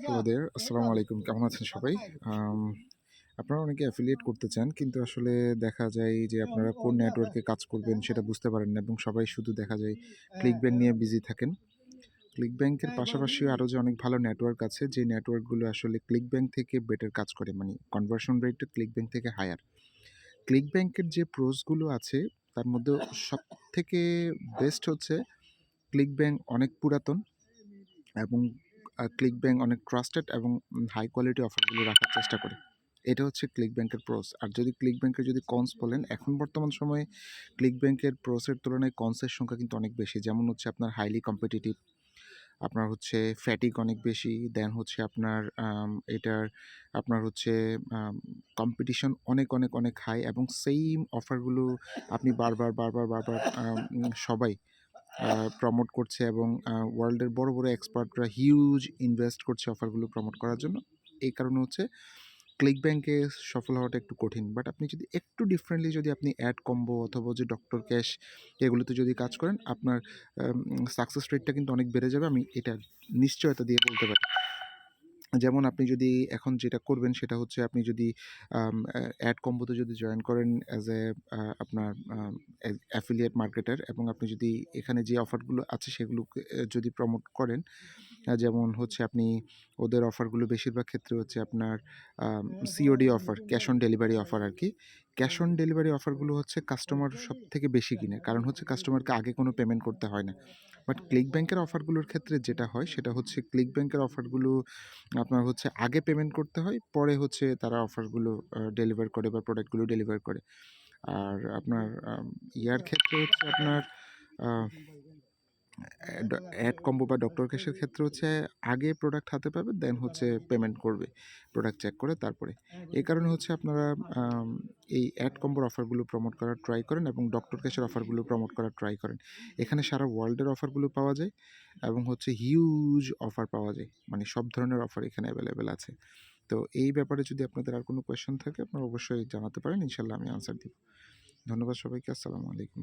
Hello আসসালামু আলাইকুম কেমন আছেন সবাই আপনারা অনেকে অ্যাফিলিয়েট করতে চান কিন্তু আসলে দেখা যায় যে আপনারা কোন নেটওয়ার্কে কাজ করবেন সেটা বুঝতে পারেন না এবং সবাই শুধু দেখা যায় ক্লিক ব্যাংক নিয়ে বিজি থাকেন। ক্লিক ব্যাংকের পাশাপাশি আরও যে অনেক ভালো নেটওয়ার্ক আছে যে নেটওয়ার্কগুলো আসলে ক্লিক ব্যাংক থেকে বেটার কাজ করে মানে কনভার্সন রেটটা ক্লিক ব্যাংক থেকে হায়ার ক্লিক ব্যাংকের যে প্রোসগুলো আছে তার মধ্যে সব থেকে বেস্ট হচ্ছে ক্লিক ব্যাংক অনেক পুরাতন এবং ক্লিক ব্যাঙ্ক অনেক ট্রাস্টেড এবং হাই কোয়ালিটি অফারগুলো রাখার চেষ্টা করে। এটা হচ্ছে ক্লিক ব্যাংকের প্রোস আর যদি ক্লিক ব্যাংকের যদি কনস বলেন, এখন বর্তমান সময়ে ক্লিক ব্যাংকের প্রোসের তুলনায় কনসের সংখ্যা কিন্তু অনেক বেশি। যেমন হচ্ছে আপনার হাইলি কম্পিটিটিভ আপনার হচ্ছে ফ্যাটিক অনেক বেশি দেন হচ্ছে আপনার এটার, আপনার হচ্ছে কম্পিটিশন অনেক অনেক অনেক হাই এবং সেম অফারগুলো আপনি বারবার বারবার বারবার সবাই প্রমোট করছে এবং ওয়ার্ল্ডের বড় বড় এক্সপার্টরা হিউজ ইনভেস্ট করছে অফারগুলো প্রমোট করার জন্য। এই কারণে হচ্ছে ক্লিক ব্যাংকে সফল হওয়াটা একটু কঠিন। বাট আপনি যদি একটু ডিফারেন্টলি যদি আপনি অ্যাড কম্বো অথবা যে ডক্টর ক্যাশ এগুলোতে যদি কাজ করেন, আপনার সাকসেস রেটটা কিন্তু অনেক বেড়ে যাবে। আমি এটা নিশ্চয়তা দিয়ে বলতে পারি। যেমন আপনি যদি এখন যেটা করবেন সেটা হচ্ছে আপনি যদি অ্যাড কম্বোতে যদি জয়েন করেন অ্যাজ এ আপনার অ্যাফিলিয়েট মার্কেটার এবং আপনি যদি এখানে যে অফারগুলো আছে সেগুলোকে যদি প্রমোট করেন যেমন হচ্ছে আপনি ওদের অফারগুলো বেশিরভাগ ক্ষেত্রে হচ্ছে আপনার COD offer cash on delivery offer আর কি ক্যাশ অন ডেলিভারি অফারগুলো হচ্ছে কাস্টমার সব থেকে বেশি কিনে। কারণ হচ্ছে কাস্টমারকে আগে কোনো পেমেন্ট করতে হয় না। বাট ক্লিক ব্যাংকের অফারগুলোর ক্ষেত্রে যেটা হয় সেটা হচ্ছে ক্লিক ব্যাংকের অফারগুলো আপনার হচ্ছে আগে পেমেন্ট করতে হয় পরে হচ্ছে তারা অফারগুলো ডেলিভার করে বা প্রোডাক্টগুলো ডেলিভার করে। আর আপনার ইয়ার ক্ষেত্রে হচ্ছে আপনার অ্যাড কম্বো বা ডক্টর ক্যাশের ক্ষেত্রে হচ্ছে আগে প্রোডাক্ট হাতে পাবে দেন হচ্ছে পেমেন্ট করবে প্রোডাক্ট চেক করে তারপরে। এই কারণে হচ্ছে আপনারা এই অ্যাড কম্বোর অফারগুলো প্রমোট করার ট্রাই করেন এবং ডক্টর ক্যাশের অফারগুলো প্রমোট করার ট্রাই করেন। এখানে সারা ওয়ার্ল্ডের অফারগুলো পাওয়া যায় এবং হচ্ছে হিউজ অফার পাওয়া যায় মানে সব ধরনের অফার এখানে অ্যাভেলেবেল আছে। তো এই ব্যাপারে যদি আপনাদের আর কোনো কোয়েশ্চেন থাকে আপনারা অবশ্যই জানাতে পারেন ইনশাল্লাহ আমি আনসার দিব। ধন্যবাদ সবাইকে আসসালামু আলাইকুম।